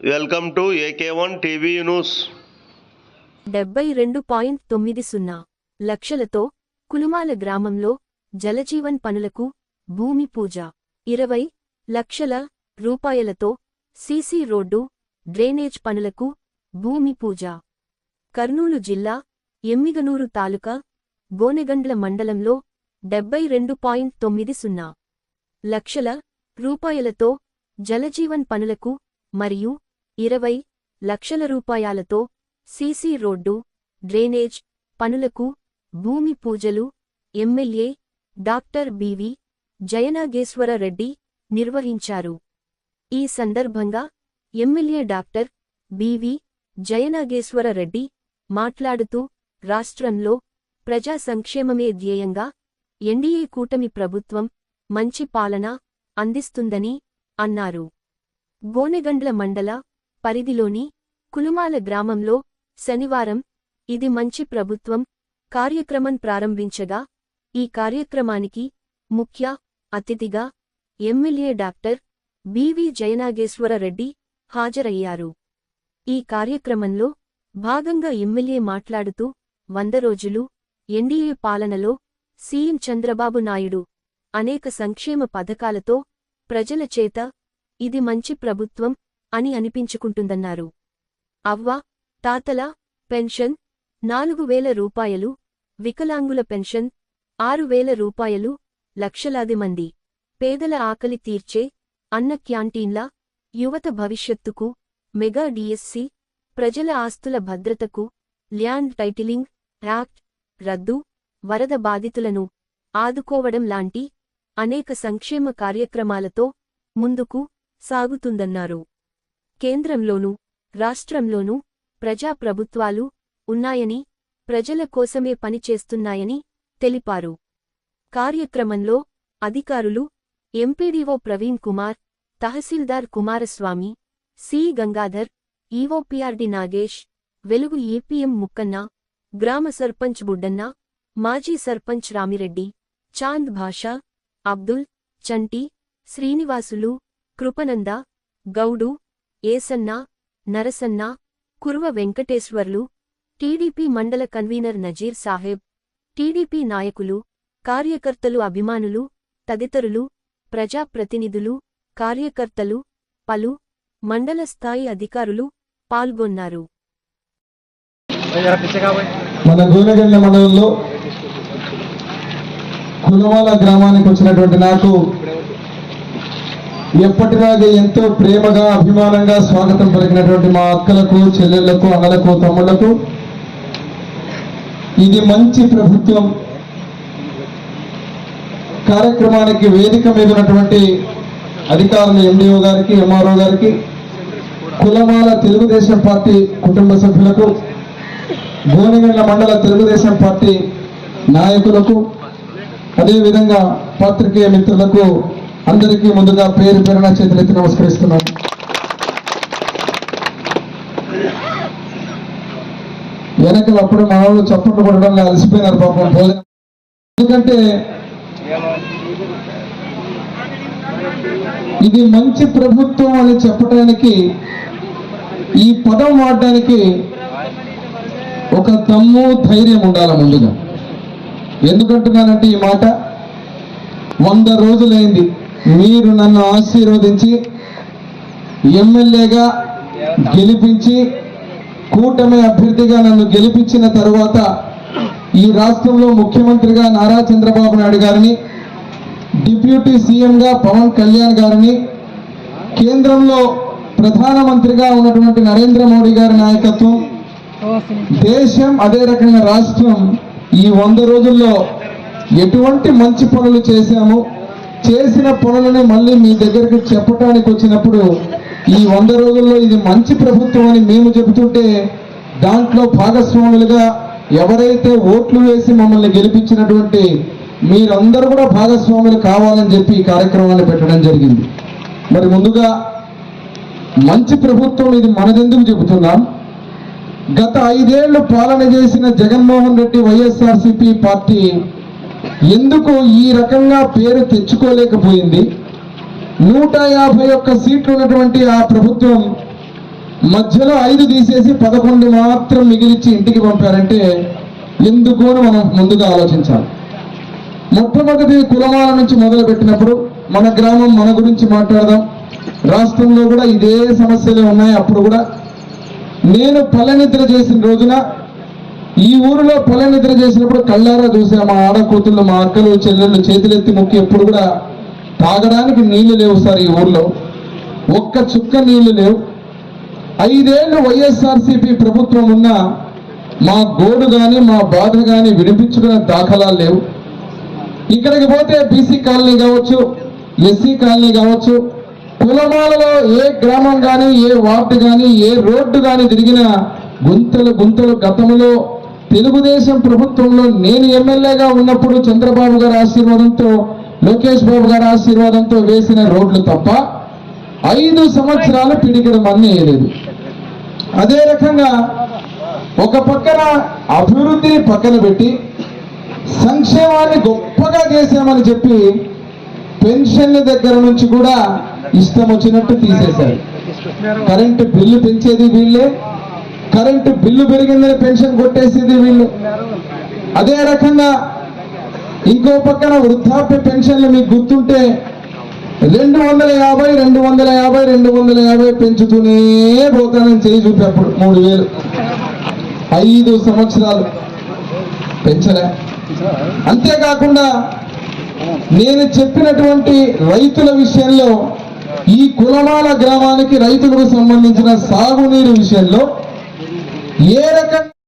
Welcome to AK one TV news. డెబ్బై రెండు point తొమ్మిది సున్నా లక్షలతో కులుమాల గ్రామంలో జలజీవన్ పనులకు భూమి పూజ. ఇరవై లక్షల రూపాయలతో సీసీ రోడ్డు డ్రైనేజ్ పనులకు భూమి పూజ. కర్నూలు జిల్లా ఎమ్మిగనూరు తాలూకా గోనెగండ్ల మండలంలో డెబ్బై రెండు పాయింట్ తొమ్మిది సున్నా లక్షల రూపాయలతో జలజీవన్ పనులకు మరియు ఇరవై లక్షల రూపాయలతో సీసీ రోడ్డు డ్రైనేజ్ పనులకు భూమి పూజలు MLA doctor BV Jayanageswara Reddy నిర్వహించారు. ఈ సందర్భంగా MLA doctor BV Jayanageswara Reddy మాట్లాడుతూ రాష్ట్రంలో ప్రజా సంక్షేమమే ధ్యేయంగా ఎన్డీఏ కూటమి ప్రభుత్వం మంచి పాలన అందిస్తుందని అన్నారు. గోనెగండ్ల మండల పరిధిలోని కులుమాల గ్రామంలో శనివారం ఇది మంచి ప్రభుత్వం కార్యక్రమం ప్రారంభించగా ఈ కార్యక్రమానికి ముఖ్య అతిథిగా MLA doctor BV Jayanageswara Reddy హాజరయ్యారు. ఈ కార్యక్రమంలో భాగంగా ఎమ్మెల్యే మాట్లాడుతూ వంద రోజులు ఎన్డీఏ పాలనలో సీఎం చంద్రబాబు నాయుడు అనేక సంక్షేమ పథకాలతో ప్రజల చేత ఇది మంచి ప్రభుత్వం అని అనిపించుకుంటుందన్నారు. అవ్వ తాతల పెన్షన్ నాలుగు వేల రూపాయలు వికలాంగుల పెన్షన్ ఆరు వేల రూపాయలు లక్షలాది మంది. పేదల ఆకలి తీర్చే అన్న క్యాంటీన్ల యువత భవిష్యత్తుకు మెగా డిఎస్సి ప్రజల ఆస్తుల భద్రతకు ల్యాండ్ టైటిలింగ్ యాక్ట్ రద్దు వరద బాధితులను ఆదుకోవడం లాంటి అనేక సంక్షేమ కార్యక్రమాలతో ముందుకు సాగుతుందన్నారు. కేంద్రంలోనూ రాష్ట్రంలోనూ ప్రజాప్రభుత్వాలు ఉన్నాయని ప్రజల కోసమే పనిచేస్తున్నాయని తెలిపారు. కార్యక్రమంలో అధికారులు MPDO Praveen Kumar tahsildar Kumaraswamy C. Gangadhar EOPRD Nagesh Velugu APM Mukkanna గ్రామ సర్పంచ్ బుడ్డన్న మాజీ సర్పంచ్ రామిరెడ్డి చాంద్ భాషా అబ్దుల్ చంటి శ్రీనివాసులు కృపనంద గౌడు ఏసన్న నరసన్న కురువ వెంకటేశ్వర్లు టీడీపీ మండల కన్వీనర్ నజీర్ సాహెబ్ టీడీపీ నాయకులు కార్యకర్తలు అభిమానులు తదితరులు ప్రజాప్రతినిధులు కార్యకర్తలు పలు మండల స్థాయి అధికారులు పాల్గొన్నారు. మన గోనెగండ్ల మండలంలో కులవాల గ్రామానికి వచ్చినటువంటి నాకు ఎప్పటిలాగే ఎంతో ప్రేమగా అభిమానంగా స్వాగతం పలికినటువంటి మా అక్కలకు చెల్లెళ్ళకు అన్నలకు తమ్ముళ్ళకు ఇది మంచి ప్రభుత్వం. కార్యక్రమానికి వేదిక మీద ఉన్నటువంటి అధికారులు ఎండిఓ గారికి ఎంఆర్ఓ గారికి కులమాల తెలుగుదేశం పార్టీ కుటుంబ సభ్యులకు భువనగండ్ల మండల తెలుగుదేశం పార్టీ నాయకులకు అదేవిధంగా పాత్రికేయ మిత్రులకు అందరికీ ముందుగా పేరు పేరున చేతులెత్తి నమస్కరిస్తున్నాను వెనకలు అప్పుడు మా వాళ్ళు చప్పట్లు కొట్టడం అలసిపోయినారు పాపం. ఎందుకంటే ఇది మంచి ప్రభుత్వం అని చెప్పడానికి ఈ పదం వాడడానికి ఒక తమ్ము ధైర్యం ఉండాలి ముందుగా. ఎందుకంటున్నానంటే ఈ మాట వంద రోజులైంది. మీరు నన్ను ఆశీర్వదించి ఎమ్మెల్యేగా గెలిపించి కూటమి అభ్యర్థిగా నన్ను గెలిపించిన తరువాత ఈ రాష్ట్రంలో ముఖ్యమంత్రిగా నారా చంద్రబాబు నాయుడు గారిని డిప్యూటీ సీఎంగా పవన్ కళ్యాణ్ గారిని కేంద్రంలో ప్రధానమంత్రిగా ఉన్నటువంటి నరేంద్ర మోడీ గారి నాయకత్వం దేశం అదే రకంగా రాష్ట్రం. ఈ వంద రోజుల్లో ఎటువంటి మంచి పనులు చేశాము? చేసిన పనులని మళ్ళీ మీ దగ్గరికి చెప్పడానికి వచ్చినప్పుడు ఈ వంద రోజుల్లో ఇది మంచి ప్రభుత్వం అని మేము చెబుతుంటే దాంట్లో భాగస్వాములుగా ఎవరైతే ఓట్లు వేసి మమ్మల్ని గెలిపించినటువంటి మీరందరూ కూడా భాగస్వాములు కావాలని చెప్పి ఈ కార్యక్రమాన్ని పెట్టడం జరిగింది. మరి ముందుగా మంచి ప్రభుత్వం ఇది మనదెందుకు చెబుతున్నాం? గత ఐదేళ్ళు పాలన చేసిన జగన్మోహన్ రెడ్డి వైఎస్ఆర్సిపి పార్టీ ఎందుకు ఈ రకంగా పేరు తెచ్చుకోలేకపోయింది? నూట యాభై ఒక్క సీట్లు ఉన్నటువంటి ఆ ప్రభుత్వం మధ్యలో ఐదు తీసేసి పదకొండు మాత్రం మిగిలిచ్చి ఇంటికి పంపారంటే ఎందుకు మనం ముందుగా ఆలోచించాలి. మొట్టమొదటి కులమాల నుంచి మొదలు పెట్టినప్పుడు మన గ్రామం మన గురించి మాట్లాడదాం. రాష్ట్రంలో కూడా ఇదే సమస్యలే ఉన్నాయి. అప్పుడు కూడా నేను పల్లె నిద్ర చేసిన రోజున ఈ ఊరిలో పల్లె నిద్ర చేసినప్పుడు కళ్ళారా చూసా మా ఆడ కూతుళ్ళు మా అక్కలు చెల్లెళ్ళు చేతులెత్తి మొక్కి ఎప్పుడు కూడా తాగడానికి నీళ్ళు లేవు సార్ ఈ ఊర్లో. ఒక్క చుక్క నీళ్ళు లేవు. ఐదేళ్ళు వైఎస్ఆర్సీపీ ప్రభుత్వం ఉన్నా మా గోడు కానీ మా బాధ కానీ వినిపించుకునే దాఖలాలు లేవు. ఇక్కడికి పోతే బీసీ కాలనీ కావచ్చు ఎస్సీ కాలనీ కావచ్చు కులమాలలో ఏ గ్రామం కానీ ఏ వార్డు కానీ ఏ రోడ్డు కానీ తిరిగినా గుంతలు గుంతలు గతంలో తెలుగుదేశం ప్రభుత్వంలో నేను ఎమ్మెల్యేగా ఉన్నప్పుడు చంద్రబాబు గారి ఆశీర్వాదంతో లోకేష్ బాబు గారి ఆశీర్వాదంతో వేసిన రోడ్లు తప్ప ఐదు సంవత్సరాలు పిడికిడ మన్ను వేయలేదు. అదే రకంగా ఒక పక్కన అభివృద్ధిని పక్కన పెట్టి సంక్షేమాన్ని గొప్పగా చేశామని చెప్పి పెన్షన్ల దగ్గర నుంచి కూడా ఇష్టం వచ్చినట్టు తీసేశారు. కరెంటు బిల్లు పెంచేది వీళ్ళే. కరెంటు బిల్లు పెరిగిందని పెన్షన్ కొట్టేసేది వీళ్ళు. అదే రకంగా ఇంకో పక్కన వృద్ధాప్య పెన్షన్లు మీకు గుర్తుంటే రెండు వందల యాభై రెండు వందల యాభై రెండు వందల యాభై పెంచుతూనే పోతానని చేయి చూపేప్పుడు మూడు వేలు. ఐదు సంవత్సరాలు పెంచలే. అంతేకాకుండా నేను చెప్పినటువంటి రైతుల విషయంలో ఈ కులమాల గ్రామానికి రైతులకు సంబంధించిన సాగునీరు విషయంలో ఏ రకంగా